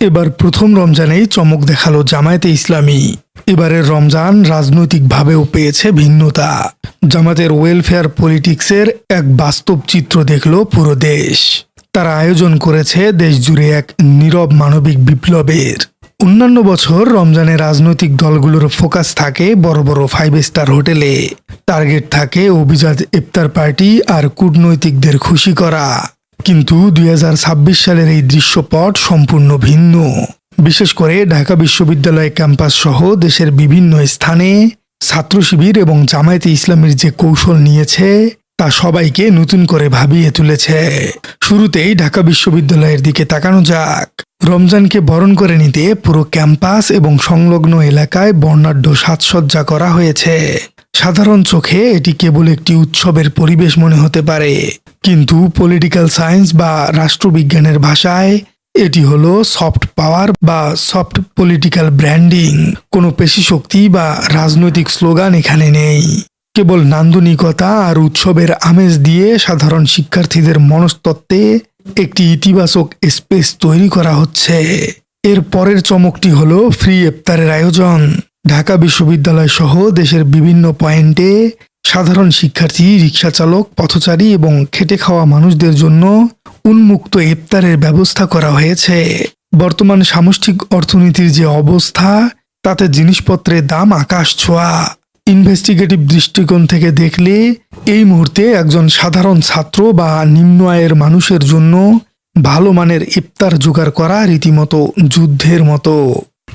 এবার প্রথম রমজানেই চমক দেখাল জামায়াতে ইসলামী। এবারের রমজান রাজনৈতিকভাবেও পেয়েছে ভিন্নতা। জামাতের ওয়েলফেয়ার পলিটিক্সের এক বাস্তব চিত্র দেখল পুরো দেশ। তারা আয়োজন করেছে দেশ জুড়ে এক নীরব মানবিক বিপ্লবের। অন্যান্য বছর রমজানে রাজনৈতিক দলগুলোর ফোকাস থাকে বড় বড় ফাইভ স্টার হোটেলে। টার্গেট থাকে অভিজাত ইফতার পার্টি আর কূটনৈতিকদের খুশি করা। কিন্তু দুই হাজার ছাব্বিশ সালের এই দৃশ্যপট সম্পূর্ণ ভিন্ন। বিশেষ করে ঢাকা বিশ্ববিদ্যালয় ক্যাম্পাস সহ দেশের বিভিন্ন স্থানে ছাত্র শিবির এবং জামায়াতে ইসলামের যে কৌশল নিয়েছে, তা সবাইকে নতুন করে ভাবিয়ে তুলেছে। শুরুতেই ঢাকা বিশ্ববিদ্যালয়ের দিকে তাকানো যাক। রমজানকে বরণ করে নিতে পুরো ক্যাম্পাস এবং সংলগ্ন এলাকায় বর্ণাঢ্য সাজসজ্জা করা হয়েছে। সাধারণ চোখে এটি কেবল একটি উৎসবের পরিবেশ মনে হতে পারে। কিন্তু পলিটিক্যাল সায়েন্স বা রাষ্ট্রবিজ্ঞানের ভাষায় এটি হলো সফট পাওয়ার বা সফট পলিটিক্যাল ব্র্যান্ডিং কোনো পেশি শক্তি বা রাজনৈতিক স্লোগান এখানে নেই। কেবল নান্দনিকতা আর উৎসবের আমেজ দিয়ে সাধারণ শিক্ষার্থীদের মনস্তত্ত্বে একটি ইতিবাচক স্পেস তৈরি করা হচ্ছে। এর পরের চমকটি হলো ফ্রি ইফতারের আয়োজন। ঢাকা বিশ্ববিদ্যালয় সহ দেশের বিভিন্ন পয়েন্টে সাধারণ শিক্ষার্থী রিক্সা চালক পথচারী এবং খেটে খাওয়া মানুষদের জন্য উন্মুক্ত ইফতারের ব্যবস্থা করা হয়েছে। বর্তমান সামষ্টিক অর্থনীতির যে অবস্থা, তাতে জিনিসপত্রের দাম আকাশ ছোঁয়া। ইনভেস্টিগেটিভ দৃষ্টিকোণ থেকে দেখলে এই মুহূর্তে একজন সাধারণ ছাত্র বা নিম্ন আয়ের মানুষের জন্য ভালো মানের ইফতার জোগাড় করা রীতিমতো যুদ্ধের মতো।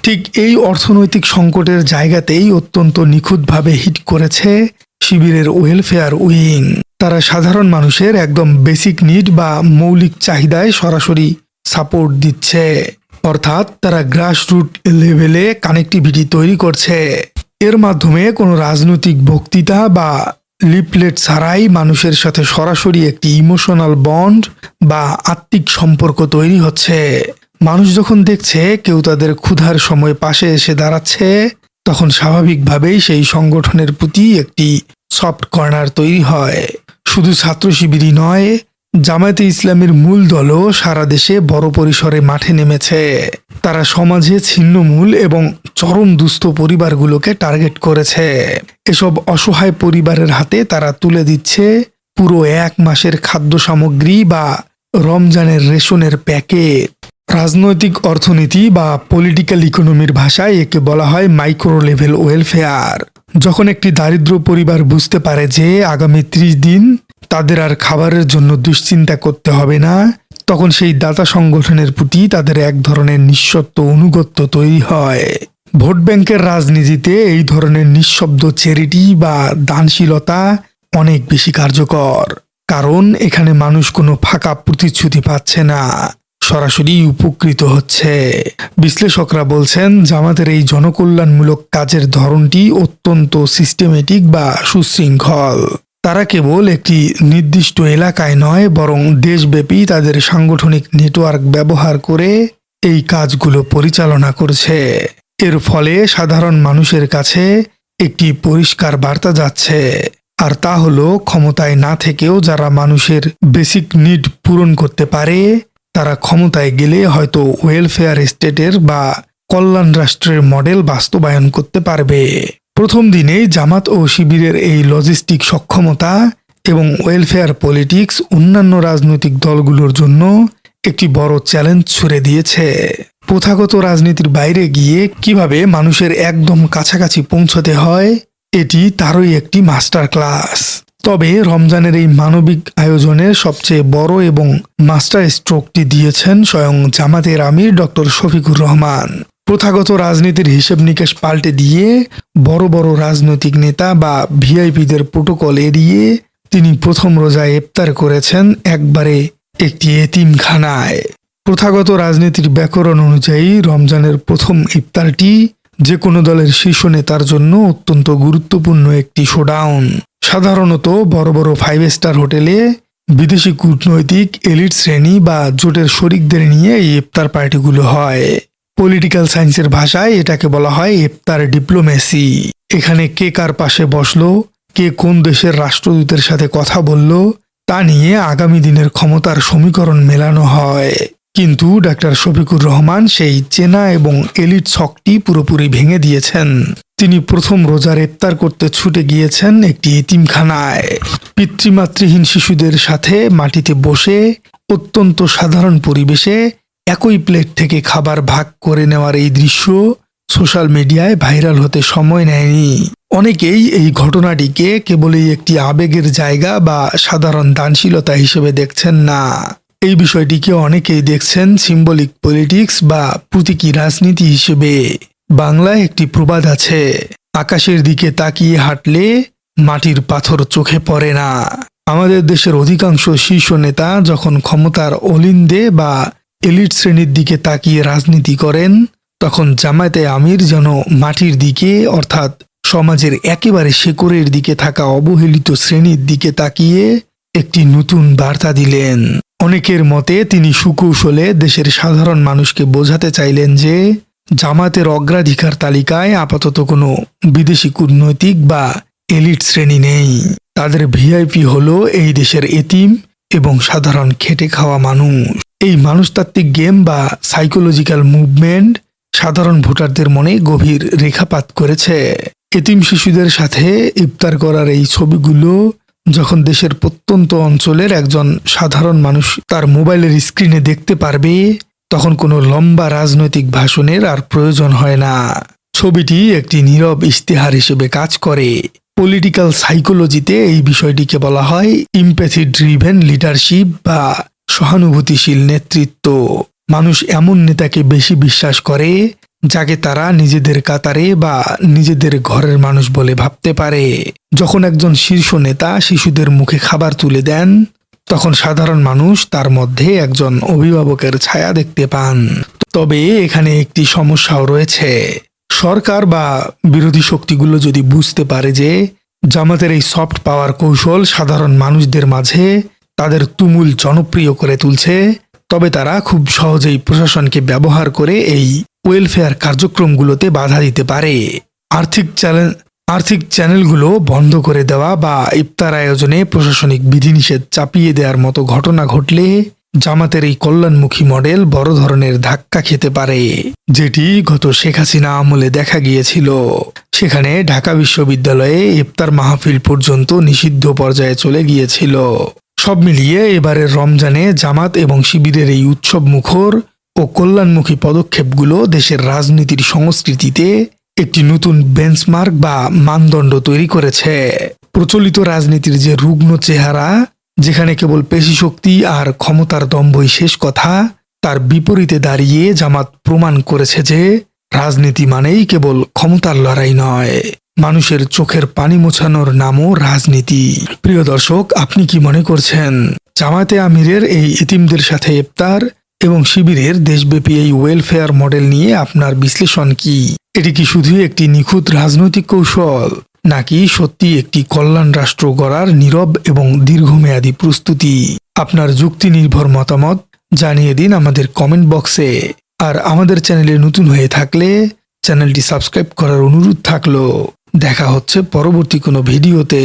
ঠিক এই অর্থনৈতিক সংকটের জায়গাতেই অত্যন্ত নিখুঁতভাবে হিট করেছে শিবিরের ওয়েলফেয়ার উইং। তারা সাধারণ মানুষের একদম বেসিক নিড বা মৌলিক চাহিদায় সরাসরি সাপোর্ট দিচ্ছে। অর্থাৎ তারা গ্রাসরুট লেভেলে কানেক্টিভিটি তৈরি করছে। এর মাধ্যমে কোনো রাজনৈতিক বক্তৃতা বা লিপলেট ছাড়াই মানুষের সাথে সরাসরি একটি ইমোশনাল বন্ড বা আত্মিক সম্পর্ক তৈরি হচ্ছে। মানুষ যখন দেখছে কেউ তাদের ক্ষুধার সময় পাশে এসে দাঁড়াচ্ছে, তখন স্বাভাবিকভাবেই সেই সংগঠনের প্রতি একটি সফট কর্নার তৈরি হয়। শুধু ছাত্র শিবিরই নয়, জামায়াতে ইসলামের মূল দলও সারা দেশে বড় পরিসরে মাঠে নেমেছে। তারা সমাজে ছিন্নমূল এবং চরম দুস্থ পরিবারগুলোকে টার্গেট করেছে। এসব অসহায় পরিবারের হাতে তারা তুলে দিচ্ছে পুরো এক মাসের খাদ্য সামগ্রী বা রমজানের রেশনের প্যাকেট। রাজনৈতিক অর্থনীতি বা পলিটিক্যাল ইকোনমির ভাষায় একে বলা হয় মাইক্রো লেভেল ওয়েলফেয়ার যখন একটি দারিদ্র পরিবার বুঝতে পারে যে আগামী ত্রিশ দিন তাদের আর খাবারের জন্য দুশ্চিন্তা করতে হবে না, তখন সেই দাতা সংগঠনের প্রতি তাদের এক ধরনের নিঃশব্দ অনুগত্য তৈরি হয়। ভোট ব্যাংকের রাজনীতিতে এই ধরনের নিঃশব্দ চ্যারিটি বা দানশীলতা অনেক বেশি কার্যকর, কারণ এখানে মানুষ কোনো ফাঁকা প্রতিশ্রুতি পাচ্ছে না। সরাসরি উপকৃত হচ্ছে। বিশ্লেষকরা বলছেন, জামাতের এই জনকল্যাণমূলক কাজের ধরনটি অত্যন্ত সিস্টেমেটিক বা সুশৃঙ্খল। তারা কেবল একটি নির্দিষ্ট এলাকায় নয়, বরং দেশব্যাপী তাদের সাংগঠনিক নেটওয়ার্ক ব্যবহার করে এই কাজগুলো পরিচালনা করছে। এর ফলে সাধারণ মানুষের কাছে একটি পরিষ্কার বার্তা যাচ্ছে। আর তা হলো, ক্ষমতায় না থেকেও যারা মানুষের বেসিক নিড পূরণ করতে পারে তারা ক্ষমতায় গেলে হয়তো ওয়েলফেয়ার স্টেটের বা কল্যাণ রাষ্ট্রের মডেল বাস্তবায়ন করতে পারবে। প্রথম দিনেই জামাত ও শিবিরের এই লজিস্টিক সক্ষমতা এবং ওয়েলফেয়ার পলিটিক্স অন্যান্য রাজনৈতিক দলগুলোর জন্য একটি বড় চ্যালেঞ্জ ছুড়ে দিয়েছে। প্রথাগত রাজনীতির বাইরে গিয়ে কীভাবে মানুষের একদম কাছাকাছি পৌঁছতে হয়, এটি তারই একটি মাস্টার ক্লাস তবে রমজানের এই মানবিক আয়োজনের সবচেয়ে বড় এবং মাস্টার স্ট্রোকটি দিয়েছেন স্বয়ং জামাতের আমির ডক্টর শফিকুর রহমান। প্রথাগত রাজনীতির হিসেব নিকেশ পাল্টে দিয়ে বড় বড় রাজনৈতিক নেতা বা ভিআইপিদের প্রোটোকল এড়িয়ে তিনি প্রথম রোজায় ইফতার করেছেন একবারে একটি এতিমখানায়। প্রথাগত রাজনীতির ব্যাকরণ অনুযায়ী রমজানের প্রথম ইফতারটি যে কোনো দলের শীর্ষ নেতার জন্য অত্যন্ত গুরুত্বপূর্ণ একটি শোডাউন। সাধারণত বড় বড় ফাইভ স্টার হোটেলে বিদেশি কূটনৈতিক এলিট শ্রেণি বা জোটের শরিকদের নিয়ে এই ইফতার পার্টিগুলো হয়। পলিটিক্যাল সায়েন্সের ভাষায় এটাকে বলা হয় ইফতার ডিপ্লোমেসি এখানে কে কার পাশে বসল, কে কোন দেশের রাষ্ট্রদূতের সাথে কথা বলল, তা নিয়ে আগামী দিনের ক্ষমতার সমীকরণ মেলানো হয়। কিন্তু ডাক্তার শফিকুর রহমান সেই চেনা এবং এলিট ছকটি পুরোপুরি ভেঙে দিয়েছেন। তিনি প্রথম রোজার ইফতার করতে ছুটে গিয়েছেন একটি এতিমখানায়। পিতৃমাতৃহীন শিশুদের সাথে মাটিতে বসে অত্যন্ত সাধারণ পরিবেশে একই প্লেট থেকে খাবার ভাগ করে নেওয়ার এই দৃশ্য সোশ্যাল মিডিয়ায় ভাইরাল হতে সময় নেয়নি। অনেকেই এই ঘটনাটিকে কেবলই একটি আবেগের জায়গা বা সাধারণ দানশীলতা হিসেবে দেখছেন না। এই বিষয়টিকে অনেকেই দেখছেন সিম্বলিক পলিটিক্স বা প্রতীকী রাজনীতি হিসেবে। বাংলায় একটি প্রবাদ আছে, আকাশের দিকে তাকিয়ে হাঁটলে মাটির পাথর চোখে পড়ে না। আমাদের দেশের অধিকাংশ শীর্ষ নেতা যখন ক্ষমতার অলিন্দে বা এলিট শ্রেণির দিকে তাকিয়ে রাজনীতি করেন, তখন জামায়াতে আমির যেন মাটির দিকে অর্থাৎ সমাজের একেবারে শেকড়ের দিকে থাকা অবহেলিত শ্রেণির দিকে তাকিয়ে একটি নতুন বার্তা দিলেন। অনেকের মতে তিনি সুকৌশলে দেশের সাধারণ মানুষকে বোঝাতে চাইলেন যে জামাতের অগ্রাধিকার তালিকায় আপাতত কোনো বিদেশি কূটনৈতিক বা এলিট শ্রেণি নেই। তাদের ভিআইপি হলো এই দেশের এতিম এবং সাধারণ খেটে খাওয়া মানুষ। এই মানুষতাত্ত্বিক গেম বা সাইকোলজিক্যাল মুভমেন্ট সাধারণ ভোটারদের মনে গভীর রেখাপাত করেছে। এতিম শিশুদের সাথে ইফতার করার এই ছবিগুলো যখন দেশের প্রত্যন্ত অঞ্চলের একজন সাধারণ মানুষ তার মোবাইলের স্ক্রিনে দেখতে পারবে তখন কোনো লম্বা রাজনৈতিক ভাষণের আর প্রয়োজন হয় না। ছবিটি একটি নীরব ইশতেহার হিসেবে কাজ করে। পলিটিক্যাল সাইকোলজিতে এই বিষয়টিকে বলা হয় ইম্প্যাথি ড্রিভেন লিডারশিপ বা সহানুভূতিশীল নেতৃত্ব। মানুষ এমন নেতাকে বেশি বিশ্বাস করে, যাকে তারা নিজেদের কাতারে বা নিজেদের ঘরের মানুষ বলে ভাবতে পারে। যখন একজন শীর্ষ নেতা শিশুদের মুখে খাবার তুলে দেন তখন সাধারণ মানুষ তার মধ্যে একজন অভিভাবকের ছায়া দেখতে পান। তবে এখানে একটি সমস্যাও রয়েছে। সরকার বা বিরোধী শক্তিগুলো যদি বুঝতে পারে যে জামাতের এই সফট পাওয়ার কৌশল সাধারণ মানুষদের মাঝে তাদের তুমুল জনপ্রিয় করে তুলছে, তবে তারা খুব সহজেই প্রশাসনকে ব্যবহার করে এই ওয়েলফেয়ার কার্যক্রমগুলোতে বাধা দিতে পারে। আর্থিক চ্যানেল আর্থিক চ্যানেলগুলো বন্ধ করে দেওয়া বা ইফতার আয়োজনে প্রশাসনিক বিধিনিষেধ চাপিয়ে দেওয়ার মতো ঘটনা ঘটলে জামাতের এই কল্যাণমুখী মডেল বড় ধরনের ধাক্কা খেতে পারে, যেটি গত শেখ হাসিনা আমলে দেখা গিয়েছিল। সেখানে ঢাকা বিশ্ববিদ্যালয়ে ইফতার মাহফিল পর্যন্ত নিষিদ্ধ পর্যায়ে চলে গিয়েছিল। সব মিলিয়ে এবারের রমজানে জামাত এবং শিবিরের এই উৎসব মুখর ও কল্যাণমুখী পদক্ষেপগুলো দেশের রাজনীতির সংস্কৃতিতে একটি নতুন বেঞ্চমার্ক বা মানদণ্ড তৈরি করেছে। প্রচলিত রাজনীতির যে রুগ্ন চেহারা, যেখানে কেবল পেশিশক্তি আর ক্ষমতার দম্ভই শেষ কথা, তার বিপরীতে দাঁড়িয়ে জামাত প্রমাণ করেছে যে রাজনীতি মানেই কেবল ক্ষমতার লড়াই নয়, মানুষের চোখের পানি মোছানোর নামও রাজনীতি। প্রিয় দর্শক, আপনি কি মনে করছেন জামাতে আমিরের এই এতিমদের সাথে ইফতার এবং শিবিরের দেশব্যাপী এই ওয়েলফেয়ার মডেল নিয়ে আপনার বিশ্লেষণ কি? এটি কি শুধুই একটি নিখুঁত রাজনৈতিক কৌশল, নাকি সত্যি একটি কল্যাণ রাষ্ট্র গড়ার নীরব এবং দীর্ঘমেয়াদী প্রস্তুতি? আপনার যুক্তি নির্ভর মতামত জানিয়ে দিন আমাদের কমেন্ট বক্সে। আর আমাদের চ্যানেলে নতুন হয়ে থাকলে চ্যানেলটি সাবস্ক্রাইব করার অনুরোধ থাকল। দেখা হচ্ছে পরবর্তী কোনো ভিডিওতে।